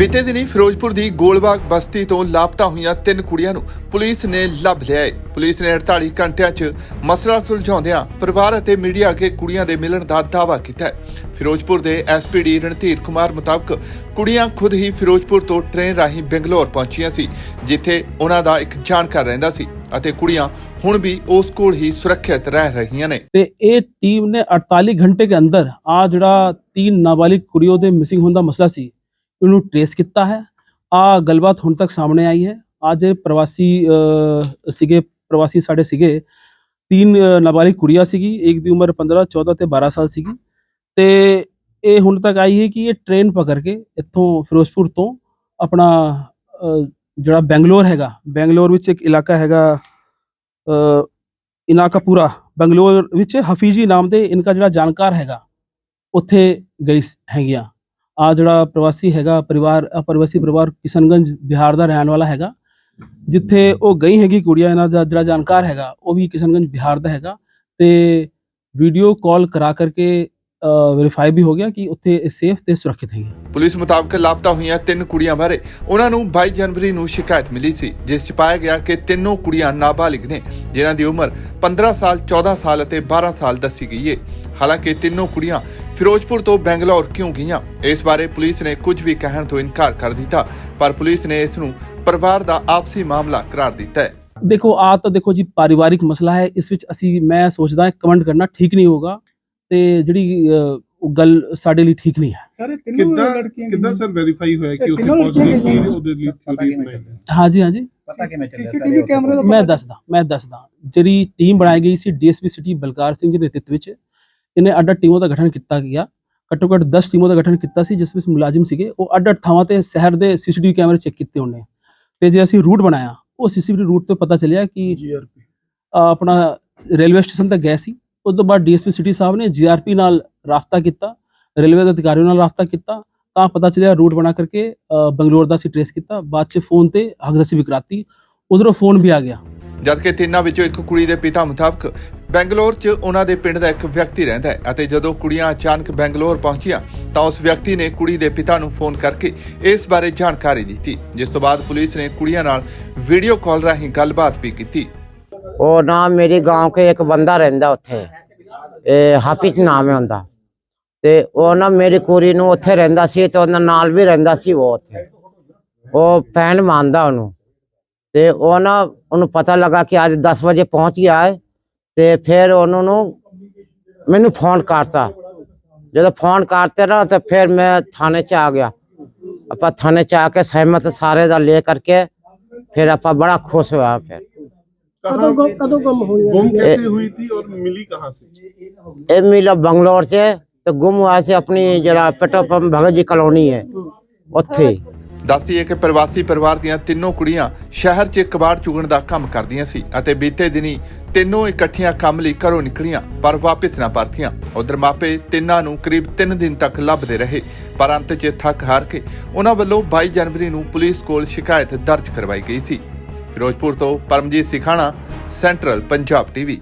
ਬੀਤੇ ਦਿਨੀ ਫਿਰੋਜ਼ਪੁਰ ਦੀ ਗੋਲਬਾਗ ਬਸਤੀ ਤੋਂ ਲਾਪਤਾ ਹੋਈਆਂ ਤਿੰਨ ਕੁੜੀਆਂ ਨੂੰ ਪੁਲਿਸ ਨੇ ਲੱਭ ਲਿਆ ਹੈ ਪੁਲਿਸ ਨੇ 48 ਘੰਟਿਆਂ 'ਚ ਮਸਲਾ ਸੁਲਝਾਉਂਦਿਆਂ ਪਰਿਵਾਰ ਅਤੇ ਮੀਡੀਆ ਅੱਗੇ ਕੁੜੀਆਂ ਦੇ ਮਿਲਣ ਦਾ ਦਾਅਵਾ ਕੀਤਾ ਹੈ ਫਿਰੋਜ਼ਪੁਰ ਦੇ ਐਸਪੀਡੀ ਰਣਧੀਰ ਕੁਮਾਰ ਮੁਤਾਬਕ ਕੁੜੀਆਂ ਖੁਦ ਹੀ ਫਿਰੋਜ਼ਪੁਰ ਤੋਂ ਟ੍ਰੇਨ ਰਾਹੀਂ ਬੰਗਲੌਰ ਪਹੁੰਚੀਆਂ ਸੀ, ਜਿੱਥੇ ਉਹਨਾਂ ਦਾ ਇੱਕ ਜਾਣਕਾਰ ਰਹਿੰਦਾ ਸੀ ਅਤੇ ਕੁੜੀਆਂ ਹੁਣ ਵੀ ਉਸ ਕੋਲ ਹੀ ਸੁਰੱਖਿਅਤ ਰਹਿ ਰਹੀਆਂ ਨੇ। ਤੇ ਇਹ ਟੀਮ ਨੇ 48 ਘੰਟੇ ਦੇ ਅੰਦਰ ਆ ਜਿਹੜਾ ਤੀਨ ਨਾਬਾਲਿਗ ਕੁੜੀਆਂ ਦੇ ਮਿਸਿੰਗ ਹੋਣ ਦਾ ਮਸਲਾ ਸੀ ਇਹਨੂੰ ਟ੍ਰੇਸ ਕੀਤਾ ਹੈ। ਆ ਗੱਲਬਾਤ ਹੁਣ ਤੱਕ ਸਾਹਮਣੇ ਆਈ ਹੈ। ਅੱਜ ਇਹ ਪ੍ਰਵਾਸੀ ਸੀਗੇ ਪ੍ਰਵਾਸੀ ਸਾਡੇ ਸੀਗੇ ਤਿੰਨ ਨਾਬਾਲਿਗ ਕੁੜੀਆਂ ਸੀਗੀ ਇੱਕ ਦੀ ਉਮਰ 15 14 ਤੇ 12 ਸਾਲ ਸੀਗੀ। ਤੇ ਇਹ ਹੁਣ ਤੱਕ ਆਈ ਹੈ ਕਿ ਇਹ ਟ੍ਰੇਨ ਪਕੜ ਕੇ ਇੱਥੋਂ ਫਿਰੋਜ਼ਪੁਰ ਤੋਂ ਆਪਣਾ ਜਿਹੜਾ ਬੈਂਗਲੌਰ ਹੈਗਾ ਬੈਂਗਲੌਰ ਵਿੱਚ ਇੱਕ ਇਲਾਕਾ ਹੈਗਾ ਅਹ, ਇਨਾਕਾਪੂਰਾ ਬੰਗਲੌਰ ਵਿੱਚ ਹਫੀਜੀ ਨਾਮ ਦੇ ਇਨਕਾ ਜਿਹੜਾ ਜਾਣਕਾਰ ਹੈਗਾ ਉੱਥੇ ਗਈ ਹੈਗੀਆਂ। ਆ ਜਿਹੜਾ ਪ੍ਰਵਾਸੀ ਹੈਗਾ, ਪਰਿਵਾਰ ਪ੍ਰਵਾਸੀ ਪਰਿਵਾਰ ਕਿਸ਼ਨਗੰਜ, ਬਿਹਾਰ ਦਾ ਰਹਿਣ ਵਾਲਾ ਹੈਗਾ। ਜਿੱਥੇ ਉਹ ਗਈ ਹੈਗੀ ਕੁੜੀਆਂ, ਇਹਨਾਂ ਦਾ ਜਿਹੜਾ ਜਾਣਕਾਰ ਹੈਗਾ, ਉਹ ਵੀ ਕਿਸ਼ਨਗੰਜ, ਬਿਹਾਰ ਦਾ ਹੈਗਾ। ਤੇ ਵੀਡੀਓ ਕਾਲ ਕਰਾ ਕਰਕੇ ਵੈਰੀਫਾਈ ਵੀ ਹੋ ਗਿਆ ਕਿ ਉੱਥੇ ਸੇਫ ਤੇ ਸੁਰੱਖਿਅਤ ਹੈਗੀ ਪੁਲਿਸ ਮੁਤਾਬਕ ਲਾਪਤਾ ਹੋਈਆਂ ਤਿੰਨ ਕੁੜੀਆਂ ਬਾਰੇ ਉਹਨਾਂ ਨੂੰ 22 ਜਨਵਰੀ ਨੂੰ ਸ਼ਿਕਾਇਤ ਮਿਲੀ ਸੀ ਜਿਸ 'ਚ ਪਾਇਆ ਗਿਆ ਕਿ ਤਿੰਨੋਂ ਕੁੜੀਆਂ ਨਾਬਾਲਿਗ ਨੇ ਜਿਨ੍ਹਾਂ ਦੀ ਉਮਰ 15 ਸਾਲ 14 ਸਾਲ ਅਤੇ 12 ਸਾਲ ਦੱਸੀ ਗਈ ਹੈ ਹਾਲਾਂਕਿ ਤਿੰਨੋਂ ਕੁੜੀਆਂ ਫਿਰੋਜ਼ਪੁਰ ਤੋਂ ਬੈਂਗਲੌਰ ਕਿਉਂ ਗਈਆਂ ਇਸ ਬਾਰੇ ਪੁਲਿਸ ਨੇ ਕੁਝ ਵੀ ਕਹਿਣ ਤੋਂ ਇਨਕਾਰ ਕਰ ਦਿੱਤਾ ਪਰ ਪੁਲਿਸ ਨੇ ਇਸ ਨੂੰ ਪਰਿਵਾਰ ਦਾ ਆਪਸੀ ਮਾਮਲਾ ਕਰਾਰ ਦਿੱਤਾ ਹੈ। ਦੇਖੋ ਆ ਤਾਂ ਦੇਖੋ ਜੀ ਪਾਰਿਵਾਰਿਕ ਮਸਲਾ ਹੈ ਇਸ ਵਿੱਚ ਅਸੀਂ ਮੈਂ ਸੋਚਦਾ ਹਾਂ ਕਮੈਂਟ ਕਰਨਾ ਠੀਕ ਨਹੀਂ ਹੋਗਾ ਤੇ ਜਿਹੜੀ ਉਹ ਗੱਲ ਸਾਡੇ ਲਈ ਠੀਕ ਨਹੀਂ ਹੈ। ਸਾਰੇ ਤਿੰਨੋਂ ਕਿੱਦਾਂ ਲੜਕੀਆਂ ਕਿੱਦਾਂ ਸਰ ਵੈਰੀਫਾਈ ਹੋਇਆ ਕਿ ਉੱਥੇ ਪਹੁੰਚ ਕੀ ਉਹਦੇ ਲਈ ਥਿਊਰੀ ਬਣਾਈ ਹਾਂਜੀ ਹਾਂਜੀ। ਪਤਾ ਕਿਵੇਂ ਚੱਲਿਆ ਸੀਸੀਟੀਵੀ ਕੈਮਰੇ ਦਾ ਮੈਂ ਦੱਸਦਾ ਮੈਂ ਦੱਸਦਾ। ਜਿਹੜੀ ਟੀਮ ਬਣਾਈ ਗਈ ਸੀ ਡੀਐਸਪੀ ਸਿਟੀ ਬਲਕਾਰ ਸਿੰਘ ਦੇ ਨੇਤਰਤਵ ਵਿੱਚ ਇਹਨੇ ਅੱਡ ਅੱਡ ਟੀਮਾਂ ਦਾ ਗਠਨ ਕੀਤਾ ਗਿਆ। ਘੱਟੋ ਘੱਟ 10 ਟੀਮਾਂ ਦਾ ਗਠਨ ਕੀਤਾ ਸੀ ਜਿਸ ਵਿੱਚ ਮੁਲਾਜ਼ਮ ਸੀਗੇ। ਉਹ ਅੱਡ ਅੱਡ ਥਾਵਾਂ ਤੇ ਸ਼ਹਿਰ ਦੇ ਸੀਸੀਟੀਵੀ ਕੈਮਰੇ ਚੈੱਕ ਕੀਤੇ ਉਹਨੇ। ਤੇ ਜੇ ਅਸੀਂ ਰੂਟ ਬਣਾਇਆ ਉਹ ਸੀਸੀਟੀਵੀ ਰੂਟ ਤੋਂ ਪਤਾ ਚੱਲਿਆ ਕਿ ਆਪਣਾ ਰੇਲਵੇ ਸਟੇਸ਼ਨ ਤੱਕ ਗਏ ਸੀ। ਉਸ ਤੋਂ ਬਾਅਦ ਡੀਐਸਪੀ ਸਿਟੀ ਸਾਹਿਬ ਨੇ ਜੀਆਰਪੀ ਨਾਲ ਰਾਬਤਾ ਕੀਤਾ, ਰੇਲਵੇ ਦੇ ਅਧਿਕਾਰੀਆਂ ਨਾਲ ਰਾਬਤਾ ਕੀਤਾ, ਤਾਂ ਪਤਾ ਚੱਲਿਆ ਰੂਟ ਬਣਾ ਕਰਕੇ ਬੰਗਲੌਰ ਦਾ ਅਸੀਂ ਟ੍ਰੇਸ ਕੀਤਾ, ਬਾਅਦ ਚ ਫੋਨ ਤੇ ਹਕਦਸੀ ਵੀ ਉਧਰੋਂ ਫੋਨ ਵੀ ਆ ਗਿਆ। ਜਦਕਿ ਤਿੰਨਾਂ ਵਿੱਚੋਂ ਇੱਕ ਕੁੜੀ ਦੇ ਪਿਤਾ ਮੁਤਾਬਕ ਬੈਂਗਲੌਰ 'ਚ ਉਹਨਾਂ ਦੇ ਪਿੰਡ ਦਾ ਇੱਕ ਵਿਅਕਤੀ ਰਹਿੰਦਾ ਹੈ ਅਤੇ ਜਦੋਂ ਕੁੜੀਆਂ ਅਚਾਨਕ ਬੈਂਗਲੌਰ ਪਹੁੰਚੀਆਂ, ਤਾਂ ਉਸ ਵਿਅਕਤੀ ਨੇ ਕੁੜੀ ਦੇ ਪਿਤਾ ਨੂੰ ਫੋਨ ਕਰਕੇ ਇਸ ਬਾਰੇ ਜਾਣਕਾਰੀ ਦਿੱਤੀ, ਜਿਸ ਤੋਂ ਬਾਅਦ ਪੁਲਿਸ ਨੇ ਕੁੜੀਆਂ ਨਾਲ ਵੀਡੀਓ ਕਾਲ ਰਾਹੀਂ ਗੱਲਬਾਤ ਵੀ ਕੀਤੀ। ਉਹ ਨਾ मेरे गांव ਕੇ ਇੱਕ ਬੰਦਾ ਰਹਿੰਦਾ ਉੱਥੇ। ਇਹ ਹਾਫਿਜ਼ ਨਾਮ ਹੈ ਹੁੰਦਾ ਤੇ ਉਹ ਨਾ ਮੇਰੀ ਕੁੜੀ ਨੂੰ ਉੱਥੇ ਰਹਿੰਦਾ ਸੀ ਤੇ ਉਹਨਾਂ ਨਾਲ ਵੀ ਰਹਿੰਦਾ ਸੀ ਉਹ ਉੱਥੇ। ਉਹ ਭੈਣ ਮੰਨਦਾ ਉਹਨੂੰ। ਤੇ ਉਹ ਨਾ ਉਹਨੂੰ ਪਤਾ ਲੱਗਾ ਕਿ ਅੱਜ 10 ਵਜੇ ਪਹੁੰਚ ਗਿਆ ਹੈ। ਤੇ ਫਿਰ ਉਹਨੂੰ ਨੂੰ ਮੈਨੂੰ ਫੋਨ ਕਰਤਾ। ਜਦੋਂ ਫੋਨ ਕਰਤੇ ਨਾ ਤਾਂ ਫਿਰ ਮੈਂ ਥਾਣੇ 'ਚ ਆ ਗਿਆ। ਆਪਾਂ ਥਾਣੇ 'ਚ ਆ ਕੇ ਸਹਿਮਤ ਸਾਰੇ ਦਾ ਲੈ ਕਰਕੇ ਫਿਰ ਆਪਾਂ ਬੜਾ ਖੁਸ਼ ਹੋਇਆ ਫਿਰ। कहाँ ਕਦੋਂ ਕੰਮ ਹੋਈ गुम कैसे हुई थी और मिली कहाँ से ਇਹ ਮਿਲਾ ਬੰਗਲੌਰ 'ਚ ਤੇ ਗੁੰਮ ਹੋਇਆ ਸੀ ਆਪਣੀ ਜਿਹੜਾ petrol pump Bhagat ji colony ਹੈ ਉੱਥੇ ਹੀ। ਦੱਸੀਏ ਕਿ ਪ੍ਰਵਾਸੀ ਪਰਿਵਾਰ ਦੀਆਂ ਤਿੰਨੋਂ ਕੁੜੀਆਂ ਸ਼ਹਿਰ 'ਚ ਕਬਾੜ ਚੁਗਣ ਦਾ ਕੰਮ ਕਰਦੀਆਂ ਸੀ ਅਤੇ ਬੀਤੇ ਦਿਨੀ ਤਿੰਨੋਂ ਇਕੱਠੀਆਂ ਕੰਮ ਲਈ ਘਰੋਂ ਨਿਕਲੀਆਂ ਪਰ ਵਾਪਸ ਨਾ ਪਰਤੀਆਂ ਉਧਰ ਮਾਪੇ ਤਿੰਨਾਂ ਨੂੰ ਕਰੀਬ 3 ਦਿਨ ਤੱਕ ਲੱਭਦੇ ਰਹੇ ਪਰ ਅੰਤ 'ਚ ਥੱਕ ਹਾਰ ਕੇ ਉਹਨਾਂ ਵੱਲੋਂ 22 ਜਨਵਰੀ ਨੂੰ ਪੁਲਿਸ ਕੋਲ ਸ਼ਿਕਾਇਤ ਦਰਜ ਕਰਵਾਈ ਗਈ ਸੀ ਫਿਰੋਜ਼ਪੁਰ ਤੋਂ ਪਰਮਜੀਤ ਸਿਖਾਣਾ ਸੈਂਟਰਲ ਪੰਜਾਬ ਟੀਵੀ।